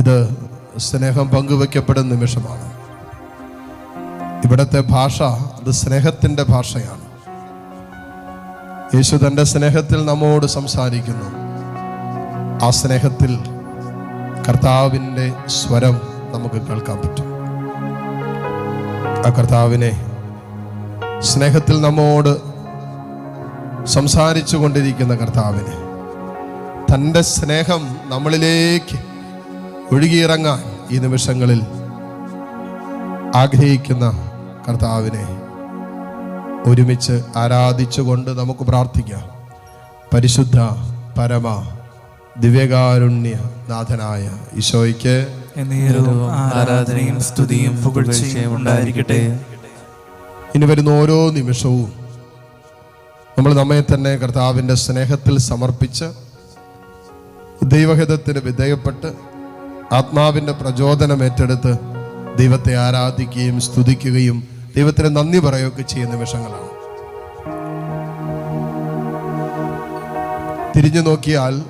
ഇത് സ്നേഹം പങ്കുവെക്കപ്പെടുന്ന നിമിഷമാണ്. ഇവിടുത്തെ ഭാഷ അത് സ്നേഹത്തിന്റെ ഭാഷയാണ്. യേശു തന്റെ സ്നേഹത്തിൽ നമ്മോട് സംസാരിക്കുന്നു. ആ സ്നേഹത്തിൽ കർത്താവിന്റെ സ്വരം നമുക്ക് കേൾക്കാൻ പറ്റും. ആ കർത്താവിനെ സ്നേഹത്തിൽ നമ്മോട് സംസാരിച്ചു കൊണ്ടിരിക്കുന്ന കർത്താവിനെ തന്റെ സ്നേഹം നമ്മളിലേക്ക് ഒഴുകിയിറങ്ങാൻ ഈ നിമിഷങ്ങളിൽ ആഗ്രഹിക്കുന്ന കർത്താവിനെ ഒരുമിച്ച് ആരാധിച്ചുകൊണ്ട് നമുക്ക് പ്രാർത്ഥിക്കാം. പരിശുദ്ധ പരമ ദിവ്യകാരുണ്യ നാഥനായ ഈശോയ്ക്ക് ആരാധനയും സ്തുതിയും പുകഴ്ചയും ഉണ്ടായിരിക്കട്ടെ. ഇനി വരുന്ന ഓരോ നിമിഷവും നമ്മൾ നമ്മെ തന്നെ കർത്താവിന്റെ സ്നേഹത്തിൽ സമർപ്പിച്ച് ദൈവഹിതത്തിന് വിധേയപ്പെട്ട് ആത്മാവിന്റെ പ്രചോദനം ഏറ്റെടുത്ത് ദൈവത്തെ ആരാധിക്കുകയും സ്തുതിക്കുകയും ദൈവത്തിന് നന്ദി പറയുകയൊക്കെ ചെയ്യുന്ന നിമിഷങ്ങളാണ്. തിരിഞ്ഞു നോക്കിയാൽ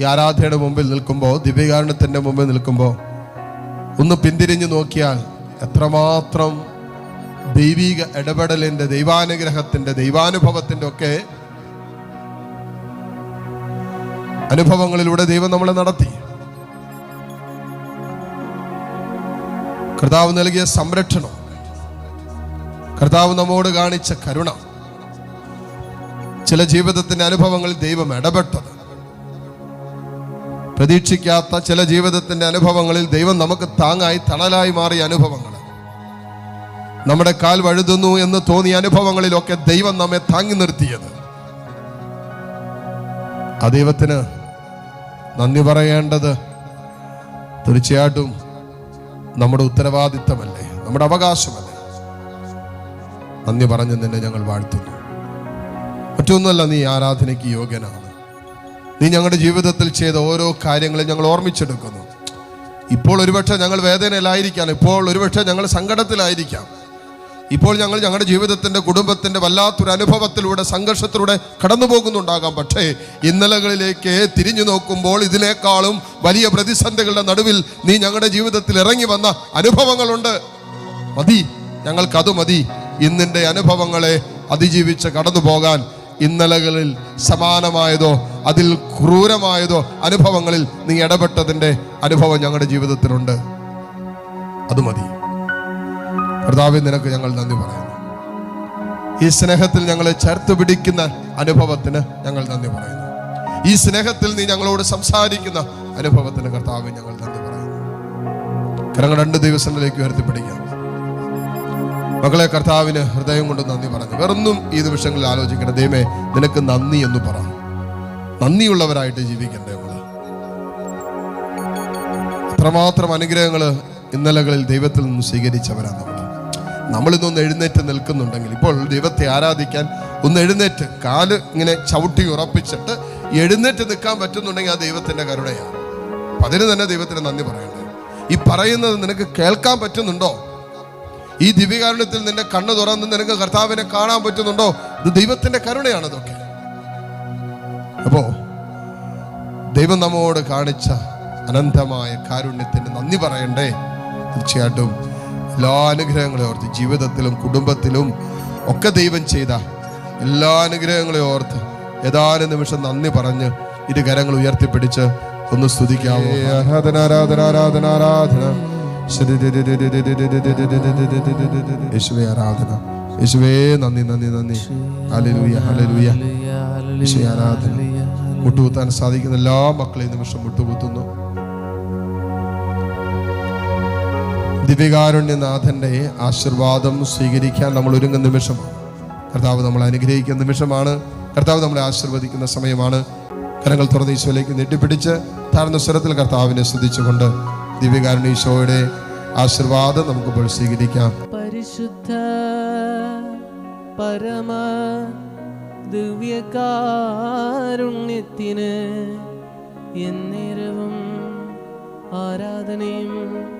ഈ ആരാധനയുടെ മുമ്പിൽ നിൽക്കുമ്പോൾ ദിവ്യകാരണത്തിന്റെ മുമ്പിൽ നിൽക്കുമ്പോൾ ഒന്ന് പിന്തിരിഞ്ഞു നോക്കിയാൽ എത്രമാത്രം ദൈവിക ഇടപെടലിന്റെ ദൈവാനുഗ്രഹത്തിന്റെ ദൈവാനുഭവത്തിന്റെ ഒക്കെ അനുഭവങ്ങളിലൂടെ ദൈവം നമ്മളെ നടത്തി. കർത്താവ് നൽകിയ സംരക്ഷണം. കർത്താവ് നമ്മോട് കാണിച്ച കരുണ. ചില ജീവിതത്തിന്റെ അനുഭവങ്ങളിൽ ദൈവം ഇടപെട്ടത്. പ്രതീക്ഷിക്കാത്ത ചില ജീവിതത്തിന്റെ അനുഭവങ്ങളിൽ ദൈവം നമുക്ക് താങ്ങായി തണലായി മാറിയ അനുഭവങ്ങൾ. നമ്മുടെ കാൽ വഴുതുന്നു എന്ന് തോന്നിയ അനുഭവങ്ങളിലൊക്കെ ദൈവം നമ്മെ താങ്ങി നിർത്തിയത്. ആ ദൈവത്തിന് നന്ദി പറയേണ്ടത് തീർച്ചയായിട്ടും നമ്മുടെ ഉത്തരവാദിത്തമല്ലേ? നമ്മുടെ അവകാശമല്ലേ? നന്ദി പറഞ്ഞു നിന്നെ ഞങ്ങൾ വാഴ്ത്തുന്നു. മറ്റൊന്നുമല്ല നീ ആരാധനയ്ക്ക് യോഗ്യനാണ്. നീ ഞങ്ങളുടെ ജീവിതത്തിൽ ചെയ്ത ഓരോ കാര്യങ്ങളും ഞങ്ങൾ ഓർമ്മിച്ചെടുക്കുന്നു. ഇപ്പോൾ ഒരുപക്ഷെ ഞങ്ങൾ വേദനയിലായിരിക്കാം. ഇപ്പോൾ ഒരുപക്ഷെ ഞങ്ങൾ സങ്കടത്തിലായിരിക്കാം. ഇപ്പോൾ ഞങ്ങൾ ഞങ്ങളുടെ ജീവിതത്തിന്റെ കുടുംബത്തിന്റെ വല്ലാത്തൊരു അനുഭവത്തിലൂടെ സംഘർഷത്തിലൂടെ കടന്നു പോകുന്നുണ്ടാകാം പക്ഷേ ഇന്നലകളിലേക്ക് തിരിഞ്ഞു നോക്കുമ്പോൾ ഇതിനേക്കാളും വലിയ പ്രതിസന്ധികളുടെ നടുവിൽ നീ ഞങ്ങളുടെ ജീവിതത്തിൽ ഇറങ്ങി വന്ന അനുഭവങ്ങളുണ്ട്. മതി. ഞങ്ങൾക്കത് മതി. ഇന്നിന്റെ അനുഭവങ്ങളെ അതിജീവിച്ച് കടന്നു പോകാൻ ഇന്നലകളിൽ സമാനമായതോ അതിൽ ക്രൂരമായതോ അനുഭവങ്ങളിൽ നീ ഇടപെട്ടതിന്റെ അനുഭവം ഞങ്ങളുടെ ജീവിതത്തിലുണ്ട്. അത് മതി. കർത്താവെ നിനക്ക് ഞങ്ങൾ നന്ദി പറയുന്നു. ഈ സ്നേഹത്തിൽ ഞങ്ങളെ ചേർത്ത് പിടിക്കുന്ന അനുഭവത്തിന് ഞങ്ങൾ നന്ദി പറയുന്നു. ഈ സ്നേഹത്തിൽ നീ ഞങ്ങളോട് സംസാരിക്കുന്ന അനുഭവത്തിന് കർത്താവ് ഞങ്ങൾ നന്ദി പറയുന്നു. കരങ്ങൾ രണ്ട് ദിവസങ്ങളിലേക്ക് ഉയർത്തിപ്പിടിക്കാം. മകളെ കർത്താവിന് ഹൃദയം കൊണ്ട് നന്ദി പറഞ്ഞു. വെറൊന്നും ഈ നിമിഷങ്ങളിൽ ആലോചിക്കണം ദൈവമേ നിനക്ക് നന്ദി എന്ന് പറ. നന്ദിയുള്ളവരായിട്ട് ജീവിക്കണ്ടേ നമ്മൾ അത്രമാത്രം അനുഗ്രഹങ്ങൾ ഇന്നലകളിൽ ദൈവത്തിൽ നിന്ന് സ്വീകരിച്ചവരാണ് നമ്മൾ നമ്മളിന്നൊന്ന് എഴുന്നേറ്റ് നിൽക്കുന്നുണ്ടെങ്കിൽ ഇപ്പോൾ ദൈവത്തെ ആരാധിക്കാൻ ഒന്ന് എഴുന്നേറ്റ് കാൽ ഇങ്ങനെ ചവിട്ടി ഉറപ്പിച്ചിട്ട് എഴുന്നേറ്റ് നിൽക്കാൻ പറ്റുന്നുണ്ടെങ്കിൽ ആ ദൈവത്തിന്റെ കരുണയാണ്. അപ്പം അതിന് തന്നെ ദൈവത്തിന് നന്ദി പറയണ്ടേ. ഈ പറയുന്നത് നിനക്ക് കേൾക്കാൻ പറ്റുന്നുണ്ടോ? ഈ ദിവ്യകാരുണ്യത്തിൽ നിന്റെ കണ്ണ് തുറന്ന് നിനക്ക് കർത്താവിനെ കാണാൻ പറ്റുന്നുണ്ടോ? ഇത് ദൈവത്തിന്റെ കരുണയാണ് ഇതൊക്കെ. അപ്പോ ദൈവം നമ്മോട് കാണിച്ച അനന്തമായ കാരുണ്യത്തിന് നന്ദി പറയണ്ടേ? തീർച്ചയായിട്ടും എല്ലാ അനുഗ്രഹങ്ങളെ ഓർത്ത് ജീവിതത്തിലും കുടുംബത്തിലും ഒക്കെ ദൈവം ചെയ്ത എല്ലാ അനുഗ്രഹങ്ങളെ ഓർത്ത് ഏതാനും നിമിഷം നന്ദി പറഞ്ഞ് ഇരു കരങ്ങൾ ഉയർത്തിപ്പിടിച്ച് ഒന്ന് സ്തുതിക്കാമോ ആരാധന ആരാധന ആരാധന ആരാധന. യേശുവേ ആരാധന. യേശുവേ നന്ദി നന്ദി നന്ദി. Hallelujah hallelujah. യേശുവേ ആരാധന. മുട്ടുകുത്താൻ സാധിക്കുന്ന എല്ലാ മക്കളെയും നിമിഷം മുട്ടുകുത്തുന്നു. ദിവ്യകാരുണ്യനാഥന്റെ ആശീർവാദം സ്വീകരിക്കാൻ നമ്മൾ ഒരുങ്ങുന്ന നിമിഷമാണ്. കർത്താവ് നമ്മളെ അനുഗ്രഹിക്കുന്ന നിമിഷമാണ്. കർത്താവ് നമ്മളെ ആശീർവദിക്കുന്ന സമയമാണ്. കരങ്ങൾ തുറന്ന് ഈശോയിലേക്ക് നെട്ടിപ്പിടിച്ച് താഴ്ന്ന സ്വരത്തിൽ കർത്താവിനെ ശ്രദ്ധിച്ചുകൊണ്ട് ദിവ്യകാരുണ്യ ഈശോയുടെ ആശീർവാദം നമുക്കിപ്പോൾ സ്വീകരിക്കാം. പരിശുദ്ധ പരമ ദിവ്യകാരുണ്യത്തിന് എന്നേരവും ആരാധനയും